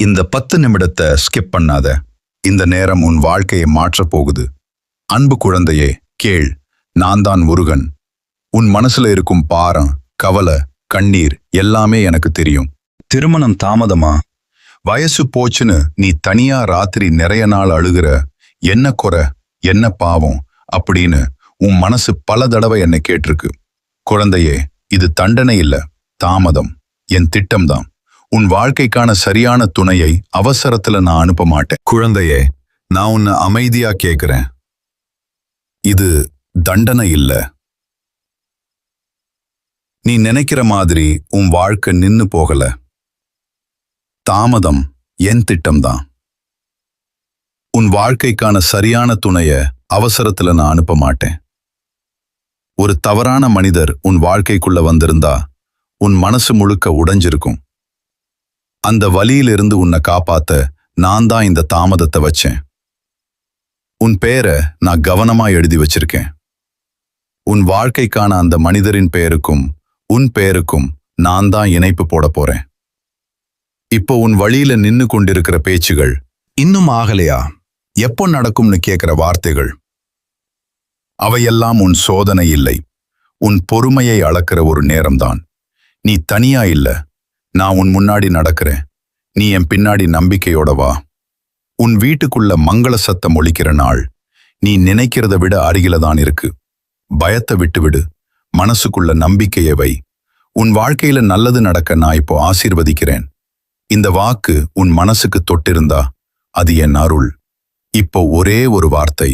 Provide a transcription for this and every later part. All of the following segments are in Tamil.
இந்த பத்து நிமிடத்தை ஸ்கிப் பண்ணாத. இந்த நேரம் உன் வாழ்க்கையை மாற்றப் போகுது. அன்பு குழந்தையே கேள். நான் தான் முருகன். உன் மனசுல இருக்கும் பாரம் கவலை கண்ணீர் எல்லாமே எனக்கு தெரியும். திருமணம் தாமதமா? வயசு போச்சுன்னு நீ தனியா ராத்திரி நிறைய நாள் அழுகிற. என்ன குறை என்ன பாவம் அப்படின்னு உன் மனசு பல தடவை என்னை கேட்டிருக்கு. குழந்தையே இது தண்டனை இல்ல தாமதம். என் திட்டம்தான் உன் வாழ்க்கைக்கான சரியான துணையை அவசரத்துல நான் அனுப்ப மாட்டேன் குழந்தையே நான் உன்னை அமைதியா கேக்குறேன். இது தண்டனை இல்ல. நீ நினைக்கிற மாதிரி உன் வாழ்க்கை நின்னு போகல. தாமதம் என் திட்டம்தான். உன் வாழ்க்கைக்கான சரியான துணைய அவசரத்துல நான் அனுப்ப மாட்டேன் ஒரு தவறான மனிதர் உன் வாழ்க்கைக்குள்ள வந்திருந்தா உன் மனசு முழுக்க உடைஞ்சிருக்கும். அந்த வலியிலிருந்து உன்னை காப்பாத்த நான் தான் இந்த தாமதத்தை வச்சேன். உன் பேரை நான் கவனமா எழுதி வச்சிருக்கேன். உன் வாழ்க்கைக்கான அந்த மனிதரின் பெயருக்கும் உன் பெயருக்கும் நான் தான் இணைப்பு போட போறேன். இப்போ உன் வழியில நின்னு கொண்டிருக்கிற பேச்சுகள் இன்னும் ஆகலையா? எப்போ நடக்கும்னு கேட்கிற வார்த்தைகள்? அவையெல்லாம் உன் சோதனை இல்லை. உன் பொறுமையை அளக்கிற ஒரு நேரம்தான். நீ தனியா இல்ல. நான் உன் முன்னாடி நடக்கிறேன். நீ என் பின்னாடி நம்பிக்கையோட வா. உன் வீட்டுக்குள்ள மங்கள சத்தம் ஒழிக்கிற நாள். நீ நினைக்கிறத விட அருகில தான் இருக்கு. பயத்தை விட்டுவிடு. மனசுக்குள்ள நம்பிக்கையை வை. உன் வாழ்க்கையில நல்லது நடக்க நான் இப்போ ஆசீர்வதிக்கிறேன். இந்த வாக்கு உன் மனசுக்கு தொட்டிருந்தா அது என் அருள். இப்போ ஒரே ஒரு வார்த்தை.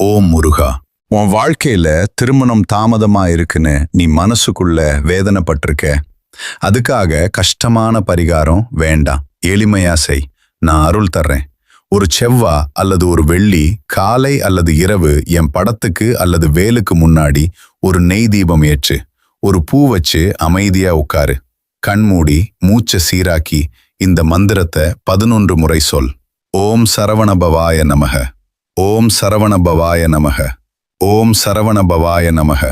ஓம் முருகா. உன் வாழ்க்கையில திருமணம் தாமதமா இருக்குன்னு நீ மனசுக்குள்ள வேதனைப்பட்டிருக்க. அதுக்காக கஷ்டமான பரிகாரம் வேண்டாம். எளிமையா செய். நான் அருள் தர்றேன். ஒரு செவ்வா அல்லது ஒரு வெள்ளி காலை அல்லது இரவு என் படத்துக்கு அல்லது வேலுக்கு முன்னாடி ஒரு நெய் தீபம் ஏற்று ஒரு பூ வச்சு அமைதியா உட்காரு. கண்மூடி மூச்சை சீராக்கி இந்த மந்திரத்தை பதினொன்று முறை சொல். ஓம் சரவணபவாய நமக. ஓம் சரவணபவாய நமக. ஓம் சரவணபவாய நமக.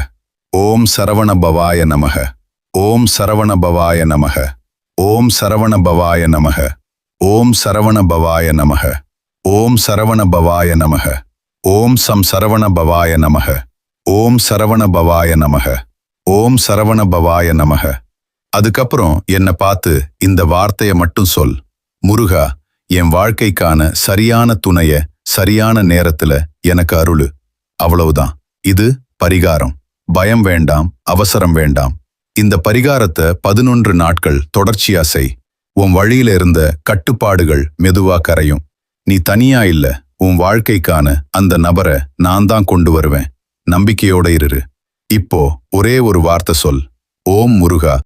ஓம் சரவணபவாய நமக. ஓம் சரவணபவாய நமக. ஓம் சரவண பவாய நமக. ஓம் சரவண பவாய நமக. ஓம் சரவண பவாய நமக. ஓம் சம் சரவண பவாய நமக. ஓம் சரவணபவாய நமக. ஓம் சரவண பவாய நமக. அதுக்கப்புறம் என்னை பார்த்து இந்த வார்த்தையை மட்டும் சொல். முருகா என் வாழ்க்கைக்கான சரியான துணைய சரியான நேரத்துல எனக்கு அருளு. அவ்வளவுதான். இது பரிகாரம். பயம் வேண்டாம் அவசரம் வேண்டாம். இந்த பரிகாரத்தை பதினொன்று நாட்கள் தொடர்ச்சியா செய். உன் வழியில இருந்த கட்டுப்பாடுகள் மெதுவா கரையும். நீ தனியா இல்ல உன் வாழ்க்கைக்கான அந்த நபரை நான் தான் கொண்டு வருவேன். நம்பிக்கையோட இரு. இப்போ ஒரே ஒரு வார்த்தை சொல். ஓம் முருகா.